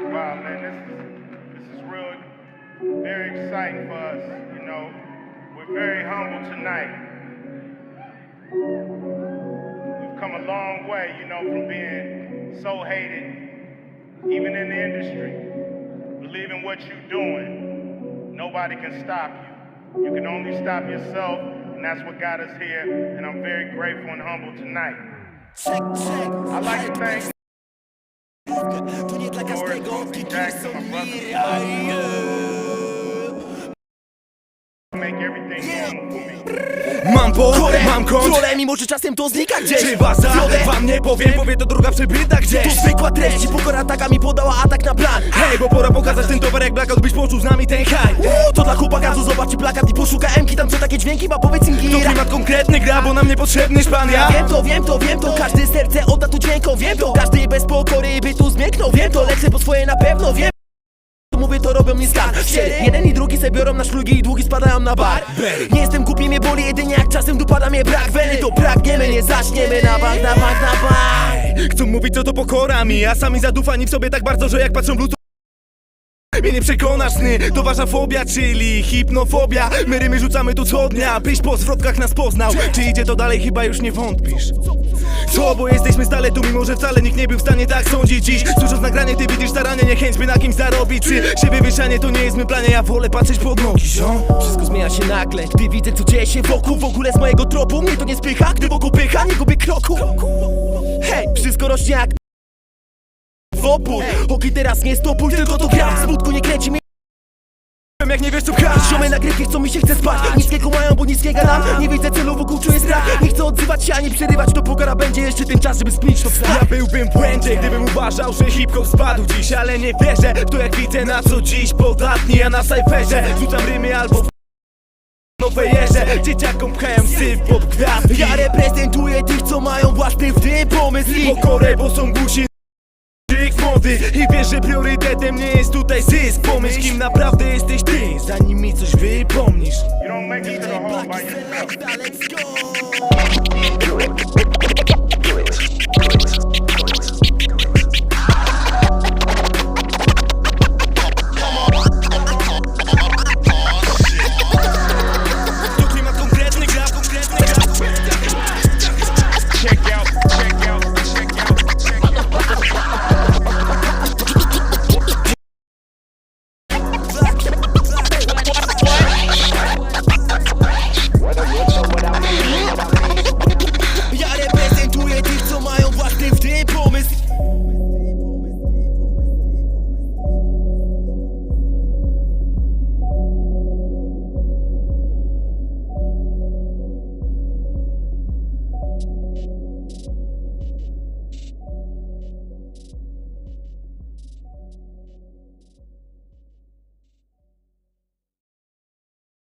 Wow, man, this is this is real, very exciting for us. You know, we're very humble tonight. We've come a long way, you know, from being so hated, even in the industry. Believe in what you're doing. Nobody can stop you. You can only stop yourself, and that's what got us here. And I'm very grateful and humble tonight. I'd like to thank to nie dla każdego, Kickerson Lira Make everything yeah. Mam po, mam kąt Trole, mimo że czasem to znika gdzieś. Czy waza? Wam nie powiem, powie to druga przebyta gdzieś. To zwykła treść i pokora taka mi podała atak na plan. Hej, bo pora pokazać ten towar jak blackout, byś poczuł z nami ten haj. To dla chłopaka, co zobaczy plakat i poszuka emki Tam co takie dźwięki ma, powiedz im To gira klimat konkretny gra, bo nam niepotrzebny szpan ja. Wiem to, wiem to, wiem to, każdy serce odda tu dźwiękom Wiem to, każdy bez pokory by tu zmięknął Wiem to, lecę po swoje na pewno, wiem. Mówię to robią mi skan jeden i biorą na szlugi i długi spadają na bar. Nie jestem głupi, mnie boli jedynie jak czasem dopada mnie brak Weny. To pragniemy, nie zaczniemy na bank, na bank, na bank. Chcą mówić co to pokora mi, a sami zadufani w sobie tak bardzo, że jak patrzą w luz mnie nie przekonasz sny, to wasza fobia, czyli hipnofobia. My rymy rzucamy tu co dnia, byś po zwrotkach nas poznał. Czy idzie to dalej, chyba już nie wątpisz. Co, bo jesteśmy stale tu, mimo że wcale nikt nie był w stanie tak sądzić dziś. Słysząc nagranie, ty widzisz staranie, niechęć by na kimś zarobić. Czy siebie wyszanie to nie jest my planie, ja wolę patrzeć pod nogi, Wszystko zmienia się nagle, gdy widzę co dzieje się wokół W ogóle z mojego tropu mnie to nie spycha, gdy wokół pycha, nie gubię kroku. Hej, wszystko rośnie jak opór. Oki teraz nie stopuj, tylko to gram Smutku nie kręci mnie. Jak nie wiesz co grasz Ziomy nagrywki chcą mi się chce spać. Niskiego mają, bo niskiego dam Nie widzę celu, wokół czuję strach. Nie chcę odzywać się ani przerywać. To pokora będzie jeszcze ten czas, żeby spić to Ja byłbym w błędzie, gdybym uważał, że hip-hop spadł dziś. Ale nie wierzę w to jak widzę na co dziś podatni. Ja na cyferze rzucam rymy albo w nowe jeże. Dzieciakom pchają syf pop Ja reprezentuję tych, co mają własny w tym pomysł i Pokorę, bo są gusi I wiesz, że priorytetem nie jest tutaj zysk. Pomyśl kim naprawdę jesteś ty Zanim mi coś wypomnisz. The by yourself. Let's go